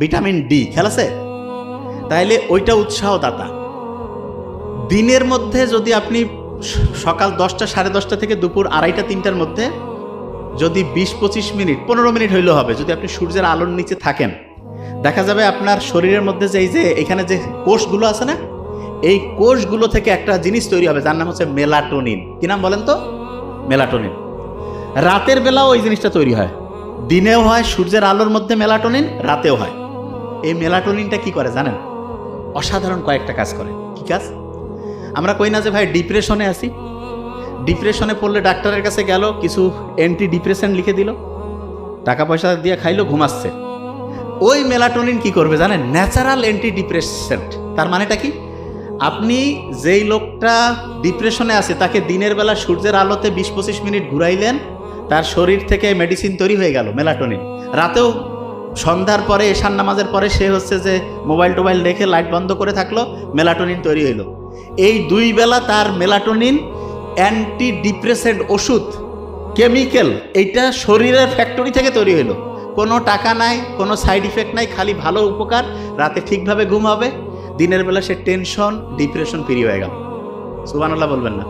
Vitamin D, খেয়াল আছে? তাইলে ওইটা উৎসাহদাতা। দিনের মধ্যে যদি আপনি সকাল দশটা, সাড়ে দশটা থেকে দুপুর আড়াইটা, তিনটার মধ্যে যদি বিশ, পঁচিশ মিনিট, পনেরো মিনিট হইলেও হবে, যদি আপনি সূর্যের আলোর নিচে থাকেন। দেখা যাবে আপনার শরীরের মধ্যে যে এই যে এখানে যে কোষগুলো আছে না, এই কোষগুলো থেকে একটা জিনিস তৈরি হবে, যার নাম হচ্ছে মেলাটোনিন। কি নাম বলেন তো? মেলাটোনিন। রাতের বেলাও ওই জিনিসটা তৈরি হয়। দিনেও হয়, সূর্যের আলোর মধ্যে মেলাটোনিন, রাতেও হয়। এই মেলাটোনিনটা কি করে জানেন? অসাধারণ কয়েকটা কাজ করে। কি কাজ? আমরা কই না যে ভাই, ডিপ্রেশনে আছি। ডিপ্রেশনে পড়লে ডাক্তারের কাছে গেল, কিছু অ্যান্টি ডিপ্রেশন লিখে দিল। টাকা পয়সা দিয়ে খাইলো ঘুমাচ্ছে ওই মেলাটোনিন কি করবে জানেন? ন্যাচারাল অ্যান্টি ডিপ্রেসেন্ট তার মানেটা কি? আপনি যেই লোকটা ডিপ্রেশনে আছে, তাকে দিনের বেলা সূর্যের আলোতে বিশ পঁচিশ মিনিট ঘুরাইলেন, তার শরীর থেকে মেডিসিন তৈরি হয়ে গেল, মেলাটোনিন। রাতেও সন্ধ্যার পরে এশান নামাজের পরে সে হচ্ছে যে মোবাইল টোবাইল রেখে লাইট বন্ধ করে থাকল, মেলাটোনিন তৈরি হইল। এই দুই বেলা তার মেলাটোনিন অ্যান্টি ডিপ্রেসেন্ট ওষুধ, কেমিক্যাল, এইটা শরীরের ফ্যাক্টরি থেকে তৈরি হইল। কোনো টাকা নাই, কোনো সাইড ইফেক্ট নাই, খালি ভালো উপকার, রাতে ঠিকভাবে ঘুম হবে, দিনের বেলা সে টেনশন, ডিপ্রেশন ফ্রি হয়ে গেল। সুবানাল্লাহ বলবেন না।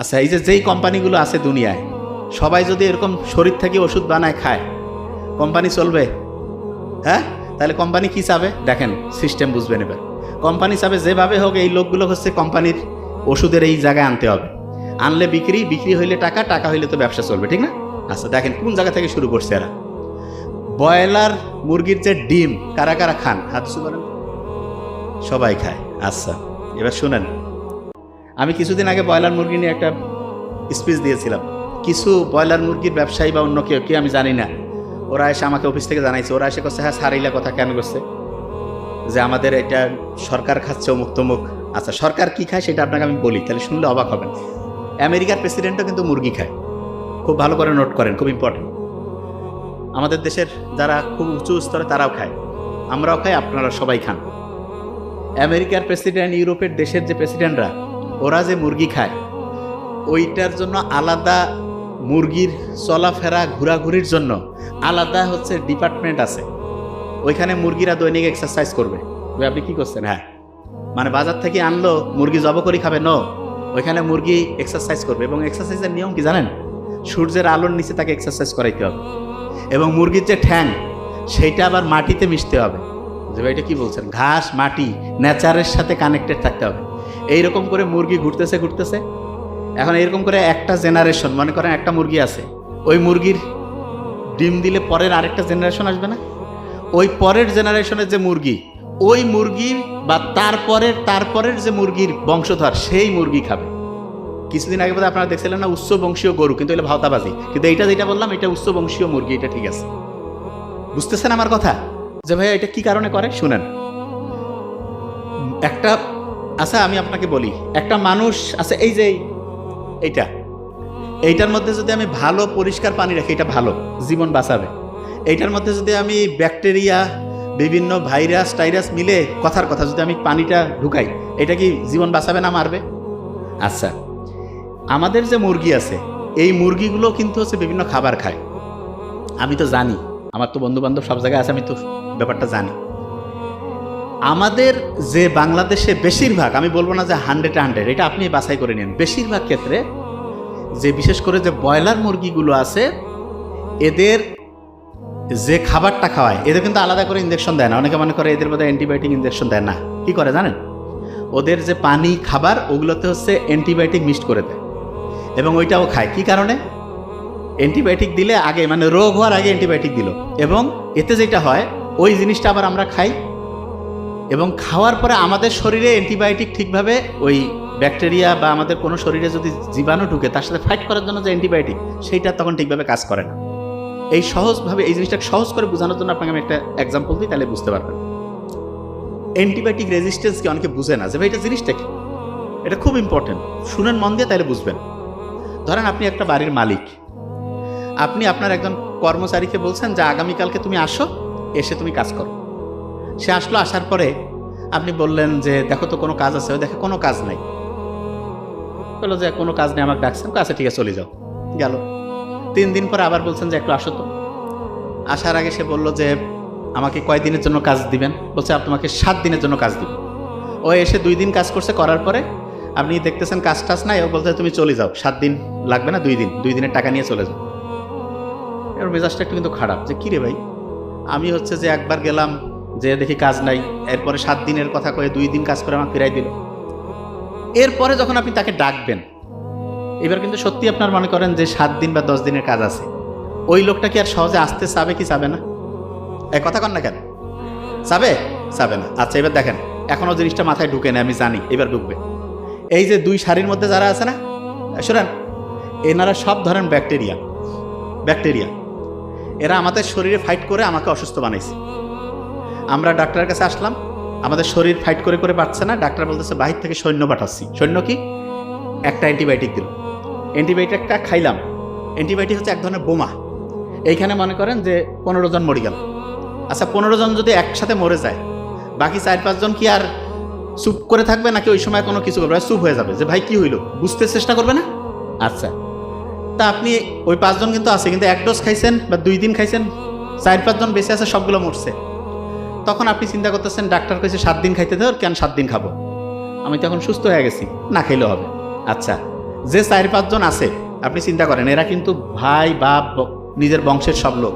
আচ্ছা এই যে যেই কোম্পানিগুলো আছে দুনিয়ায় সবাই যদি এরকম শরীর থেকে ওষুধ বানায় খায়, কোম্পানি চলবে? হ্যাঁ? তাহলে কোম্পানি কি চাবে? দেখেন সিস্টেম বুঝবেন এবার। কোম্পানি চাবে যেভাবে হোক, এই লোকগুলো হচ্ছে কোম্পানির ওষুধের এই জায়গায় আনতে হবে। আনলে বিক্রি বিক্রি হইলে টাকা টাকা হইলে তো ব্যবসা চলবে, ঠিক না? আচ্ছা দেখেন, কোন জায়গা থেকে শুরু করছে এরা? ব্রয়লার, মুরগির যে ডিম, কারা কারা খান? হাত করেন সবাই খায়। আচ্ছা এবার শুনেন। আমি কিছুদিন আগে ব্রয়লার, মুরগি নিয়ে একটা স্পিচ দিয়েছিলাম। কিছু ব্রয়লার মুরগির ব্যবসায়ী বা অন্য কেউ, কি আমি জানি না। ওরা এসে আমাকে অফিস থেকে জানাইছে। ওরা এসে করছে হ্যাঁ সারিলা কথা কেন করছে যে আমাদের এটা সরকার খাচ্ছে, অমুক তমুক। আচ্ছা সরকার কি খায় সেটা আপনাকে আমি বলি, তাহলে শুনলে অবাক হবেন। আমেরিকার প্রেসিডেন্টও কিন্তু মুরগি খায়। খুব ভালো করে নোট করেন, খুব ইম্পর্টেন্ট আমাদের দেশের যারা খুব উঁচু স্তরে তারাও খায়। আমরাও খাই, আপনারা সবাই খান। আমেরিকার প্রেসিডেন্ট ইউরোপের দেশের যে প্রেসিডেন্টরা ওরা যে মুরগি খায়, ওইটার জন্য আলাদা মুরগির চলাফেরা, ঘোরাঘুরির জন্য আলাদা হচ্ছে ডিপার্টমেন্ট আছে। ওইখানে মুরগিরা দৈনিক এক্সারসাইজ করবে। আপনি কি করছেন? হ্যাঁ। মানে বাজার থেকে আনলো, মুরগি জব করে খাবে ন ওইখানে মুরগি এক্সারসাইজ করবে এবং এক্সারসাইজের নিয়ম কি জানেন? সূর্যের আলোর নিচে তাকে এক্সারসাইজ করাইতে হবে। এবং মুরগির যে ঠ্যাং, সেইটা আবার মাটিতে মিশতে হবে। যে ভাই, এটা কি বলছেন? ঘাস, মাটি নেচারের সাথে কানেক্টেড থাকতে হবে। এইরকম করে মুরগি ঘুরতেছে ঘুরতেছে। এখন এরকম করে একটা জেনারেশন মনে করেন একটা মুরগি আছে, ওই মুরগির ডিম দিলে পরের আরেকটা জেনারেশন আসবে না? ওই পরের জেনারেশনের যে মুরগি, ওই মুরগি বা তারপরের তারপরের যে মুরগির বংশধর, সেই মুরগি খাবে। কিছুদিন আগে বোধহয় আপনারা দেখছিলেন না, উচ্চ বংশীয় গরু, কিন্তু এটা ভাওতাবাজি। কিন্তু এইটা যেটা বললাম, এটা উচ্চ বংশীয় মুরগি, এটা ঠিক আছে। বুঝতেছেন আমার কথা? যে ভাইয়া, এটা কি কারণে করে? শুনেন। একটা আচ্ছা আমি আপনাকে বলি। একটা মানুষ আছে এই যে এইটা। এইটার মধ্যে যদি আমি ভালো পরিষ্কার পানি রাখি, এটা ভালো, জীবন বাঁচাবে। এইটার মধ্যে যদি আমি ব্যাকটেরিয়া, বিভিন্ন ভাইরাস, টাইরাস মিলে কথার কথা যদি আমি পানিটা ঢুকাই, এটা কি জীবন বাঁচাবে না মারবে? আচ্ছা আমাদের যে মুরগি আছে, এই মুরগিগুলো কিন্তু হচ্ছে বিভিন্ন খাবার খায়। আমি তো জানি, আমার তো বন্ধু বান্ধব সব জায়গায় আছে, আমি তো ব্যাপারটা জানি। আমাদের যে বাংলাদেশে বেশিরভাগ, আমি বলব না যে হান্ড্রেড হান্ড্রেড এটা আপনি বাছাই করে নিন। বেশিরভাগ ক্ষেত্রে যে বিশেষ করে যে ব্রয়লার মুরগিগুলো আছে, এদের যে খাবারটা খাওয়ায়, এদের কিন্তু আলাদা করে ইঞ্জেকশন দেয় না। অনেকে মনে করে এদের মধ্যে অ্যান্টিবায়োটিক ইঞ্জেকশন দেয় না। কি করে জানেন? ওদের যে পানি, খাবার, ওগুলোতে হচ্ছে অ্যান্টিবায়োটিক মিক্সড করে দেয়। এবং ওইটাও খায়। কি কারণে? অ্যান্টিবায়োটিক দিলে আগে মানে রোগ হওয়ার আগে অ্যান্টিবায়োটিক দিল। এবং এতে যেটা হয়, ওই জিনিসটা আবার আমরা খাই এবং খাওয়ার পরে আমাদের শরীরে অ্যান্টিবায়োটিক ঠিকভাবে ওই ব্যাকটেরিয়া বা আমাদের কোনো শরীরে যদি জীবাণু ঢুকে তার সাথে ফাইট করার জন্য যে অ্যান্টিবায়োটিক, সেইটা তখন ঠিকভাবে কাজ করে না। এই সহজভাবে, এই জিনিসটা সহজ করে বোঝানোর জন্য আপনাকে আমি একটা এক্সাম্পল দিই, তাহলে বুঝতে পারবেন। অ্যান্টিবায়োটিক রেজিস্ট্যান্স কি অনেকে বুঝে না, যে ভাই এটা জিনিসটা কি? এটা খুব ইম্পর্টেন্ট শুনেন মন দিয়ে তাহলে বুঝবেন। ধরেন আপনি একটা বাড়ির মালিক। আপনি আপনার একজন কর্মচারীকে বলছেন যে আগামীকালকে তুমি আসো, এসে তুমি কাজ করো। সে আসলো, আসার পরে আপনি বললেন যে, দেখো তো কোনো কাজ আছে। দেখে, কোনো কাজ নাই। বলল যে, কোনো কাজ নেই, আমাকে ডাকছেন আচ্ছা ঠিক আছে, চলে যাও। গেল। তিন দিন পরে আবার বলছেন যে, একটু আসো তো। আসার আগে সে বলল যে, আমাকে কয় দিনের জন্য কাজ দিবেন? বলছে আপনাকে সাত দিনের জন্য কাজ দিব। ও এসে দুই দিন কাজ করছে, করার পরে আপনি দেখতেছেন কাজ টাজ নাই, ও বলতে তুমি চলে যাও, সাত দিন লাগবে না, দুই দিন, দুই দিনের টাকা নিয়ে চলে যাও। এর মেজাজটা একটু কিন্তু খারাপ, যে, কিরে ভাই? আমি হচ্ছে যে, একবার গেলাম যে দেখি কাজ নাই, এরপরে সাত দিনের কথা কয়ে দুই দিন কাজ করে আমাকে ফিরাই দিল। এরপরে যখন আপনি তাকে ডাকবেন, এবার কিন্তু সত্যি আপনার মনে করেন যে সাত দিন বা দশ দিনের কাজ আছে। ওই লোকটা কি আর সহজে আসতে চাবে কি চাবে না? এক কথা কন না কেন? চাবে? চাবে না। আচ্ছা এবার দেখেন এখনও জিনিসটা মাথায় ঢুকে না আমি জানি, এবার ঢুকবে। এই যে দুই শাড়ির মধ্যে যারা আছে না শোনেন, এনারা সব ধরেন ব্যাকটেরিয়া ব্যাকটেরিয়া। এরা আমাদের শরীরে ফাইট করে আমাকে অসুস্থ বানাইছে। আমরা ডাক্তারের কাছে আসলাম, আমাদের শরীর ফাইট করে করে পারছে না, ডাক্তার বলতেছে বাহির থেকে সৈন্য পাঠাচ্ছি। সৈন্য কি? একটা অ্যান্টিবায়োটিক দিল। অ্যান্টিবায়োটিকটা খাইলাম। অ্যান্টিবায়োটিক হচ্ছে এক ধরনের বোমা। এইখানে মনে করেন যে পনেরো জন মরে গেল। আচ্ছা পনেরো জন যদি একসাথে মরে যায়, বাকি চার পাঁচজন কি আর চুপ করে থাকবে নাকি ওই সময় কোনো কিছু করবে? চুপ হয়ে যাবে যে, ভাই, কি হইল? বুঝতে চেষ্টা করবে না? আচ্ছা। তা আপনি ওই পাঁচজন কিন্তু আছে, কিন্তু এক ডোজ খাইছেন বা দুই দিন খাইছেন, চার পাঁচজন বেঁচে আছে, সবগুলো মরছে। তখন আপনি চিন্তা করতেছেন, ডাক্তার কাছে সাত দিন খাইতে দেওয়ার কেন সাত দিন খাব? আমি তখন সুস্থ হয়ে গেছি, না খাইলেও হবে। আচ্ছা যে চার পাঁচজন আছে, আপনি চিন্তা করেন, এরা কিন্তু ভাই, বাপ নিজের বংশের সব লোক।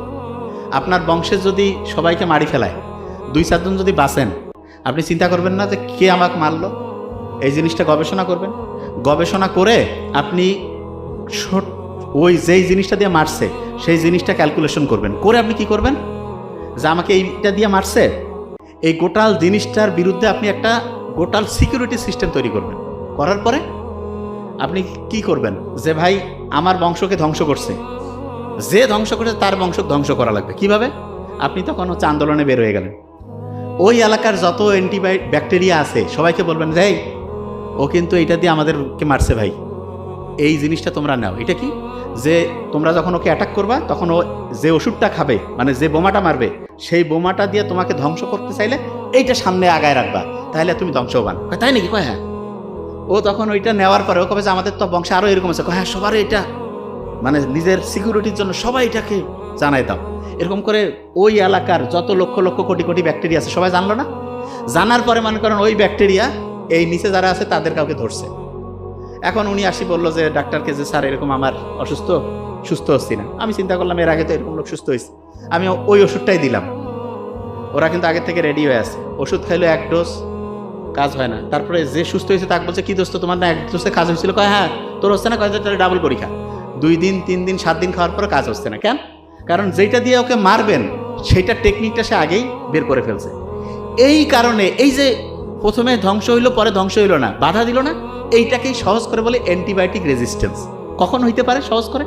আপনার বংশের যদি সবাইকে মারি ফেলায়, দুই চারজন যদি বাঁচেন, আপনি চিন্তা করবেন না যে কে আমাকে মারলো? এই জিনিসটা গবেষণা করবেন। গবেষণা করে আপনি ওই যেই জিনিসটা দিয়ে মারছে, সেই জিনিসটা ক্যালকুলেশন করবেন। করে আপনি কি করবেন? যে আমাকে এইটা দিয়ে মারছে? এই গোটাল জিনিসটার বিরুদ্ধে আপনি একটা গোটাল সিকিউরিটি সিস্টেম তৈরি করবেন। করার পরে আপনি কি করবেন? যে ভাই আমার বংশকে ধ্বংস করছে। যে ধ্বংস করছে তার বংশ ধ্বংস করা লাগবে। কীভাবে? আপনি তখন হচ্ছে আন্দোলনে বের হয়ে গেলেন। ওই এলাকার যত অ্যান্টিবায়োটিক ব্যাকটেরিয়া আছে সবাইকে বলবেন যে "এই, ও কিন্তু এটা দিয়ে আমাদেরকে মারছে ভাই। এই জিনিসটা তোমরা নাও। এটা কি? যে তোমরা যখন ওকে অ্যাটাক করবা তখন ও যে ওষুধটা খাবে মানে যে বোমাটা মারবে সেই বোমাটা দিয়ে তোমাকে ধ্বংস করতে চাইলে এইটা সামনে আগায় রাখবা। তাহলে তুমি ধ্বংস হবান তাই নাকি? কয় হ্যাঁ। ও তখন ওইটা নেওয়ার পরে ও কবে যে আমাদের তো বংশে আরও এরকম আছে কয়, হ্যাঁ সবার এটা। মানে নিজের সিকিউরিটির জন্য সবাই এটাকে জানাই দাও। এরকম করে ওই এলাকার যত লক্ষ লক্ষ কোটি কোটি ব্যাকটেরিয়া আছে সবাই জানলো না? জানার পরে মনে করেন ওই ব্যাকটেরিয়া এই নিচে যারা আছে তাদের কাউকে ধরছে। এখন উনি আসি বলল যে, ডাক্তারকে যে স্যার এরকম আমার অসুস্থ, সুস্থ হচ্ছি না। আমি চিন্তা করলাম, এর আগে তো এরকম লোক সুস্থ হয়েছে আমি ওই ওষুধটাই দিলাম। ওরা কিন্তু আগে থেকে রেডি হয়ে আছে। ওষুধ খাইলো এক ডোজ কাজ হয় না। তারপরে যে সুস্থ হয়েছে তাকে বলছে, কি দোস্ত, তোমার না এক ডোজে কাজ হয়েছিল কয় হ্যাঁ তোর হচ্ছে না? কয় তাহলে ডাবল পরীক্ষা। দুই দিন, তিন দিন, সাত দিন খাওয়ার পরে কাজ হচ্ছে না। কেন? কারণ যেটা দিয়ে ওকে মারবেন, সেইটা টেকনিকটা সে আগেই বের করে ফেলছে। এই কারণে, এই যে প্রথমে ধ্বংস হইল, পরে ধ্বংস হইল না, বাধা দিল না। এইটাকেই সহজ করে বলে অ্যান্টিবায়োটিক রেজিস্ট্যান্স। কখন হইতে পারে সহজ করে?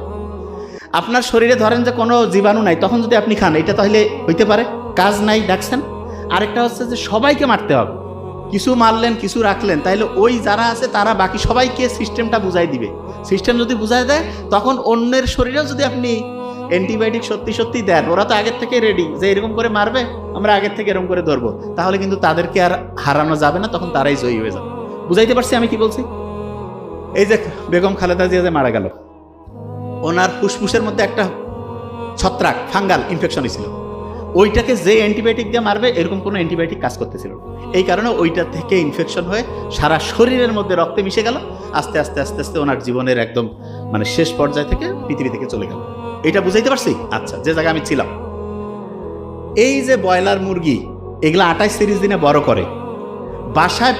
আপনার শরীরে ধরেন যে কোনো জীবাণু নাই, তখন যদি আপনি খান, এটা তাহলে হইতে পারে? কাজ নাই ডাকছেন আরেকটা হচ্ছে যে সবাইকে মারতে হবে। কিছু মারলেন, কিছু রাখলেন, তাহলে ওই যারা আছে তারা বাকি সবাইকে সিস্টেমটা বুঝাই দিবে। সিস্টেম যদি বুঝাই দেয়, তখন অন্যের শরীরেও যদি আপনি অ্যান্টিবায়োটিক সত্যি সত্যি দেন, ওরা তো আগের থেকে রেডি যে এরকম করে মারবে, আমরা আগের থেকে এরকম করে ধরবো, তাহলে কিন্তু তাদেরকে আর হারানো যাবে না, তখন তারাই জয়ী হয়ে যাবে। বুঝাইতে পারছি আমি কি বলছি? এই যে বেগম খালেদা জিয়া যে মারা গেল, ওনার ফুসফুসের মধ্যে একটা ছত্রাক, ফাঙ্গাল ইনফেকশন ছিল ওইটাকে যে অ্যান্টিবায়োটিক দিয়ে মারবে, এরকম কোনো অ্যান্টিবায়োটিক কাজ করতেছিল। এই কারণে ওইটা থেকে ইনফেকশন হয়ে সারা শরীরের মধ্যে রক্তে মিশে গেল, আস্তে আস্তে আস্তে আস্তে ওনার জীবনের একদম মানে শেষ পর্যায় থেকে পৃথিবী থেকে চলে গেল। এটা বুঝাইতে পারছি? আচ্ছা যে জায়গায় আমি ছিলাম। এই যে ব্রয়লার মুরগি, এগুলো আটাইশ তিরিশ দিনে বড় করে। বাসায়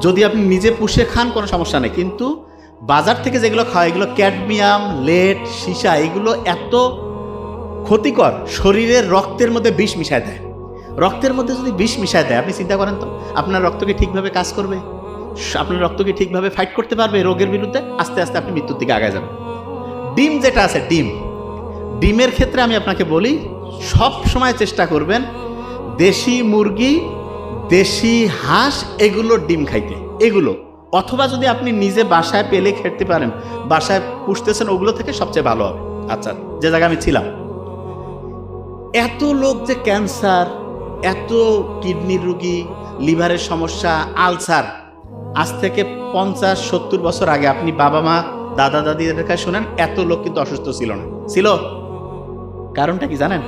যদি আপনি নিজে পুষে খান, কোনো সমস্যা নেই। কিন্তু বাজার থেকে যেগুলো খাওয়া, এগুলো ক্যাডমিয়াম, লেট, সীসা, এগুলো এত ক্ষতিকর, শরীরের রক্তের মধ্যে বিষ মিশায় দেয়। রক্তের মধ্যে যদি বিষ মিশায় দেয়, আপনি চিন্তা করেন তো, আপনার রক্ত কি ঠিকভাবে কাজ করবে? আপনার রক্ত কি ঠিকভাবে ফাইট করতে পারবে রোগের বিরুদ্ধে? আস্তে আস্তে আপনি মৃত্যুর দিকে আগে যাবেন। ডিম যেটা আছে, ডিম। ডিমের ক্ষেত্রে আমি আপনাকে বলি, সব সময় চেষ্টা করবেন দেশি মুরগি দেশি হাঁস, এগুলো ডিম খাইতে। এগুলো। অথবা যদি আপনি নিজে বাসায় পেলে খেতে পারেন, বাসায় পুষতেছেন, ওগুলো থেকে সবচেয়ে ভালো হবে। আচ্ছা যে জায়গায় আমি ছিলাম। এত লোক যে ক্যান্সার, এত কিডনির রুগী, লিভারের সমস্যা, আলসার। আজ থেকে পঞ্চাশ, সত্তর বছর আগে আপনি বাবা, মা, দাদা, দাদিদের কাছে শোনেন, এত লোক কিন্তু অসুস্থ ছিল না। ছিল। কারণটা কি জানেন?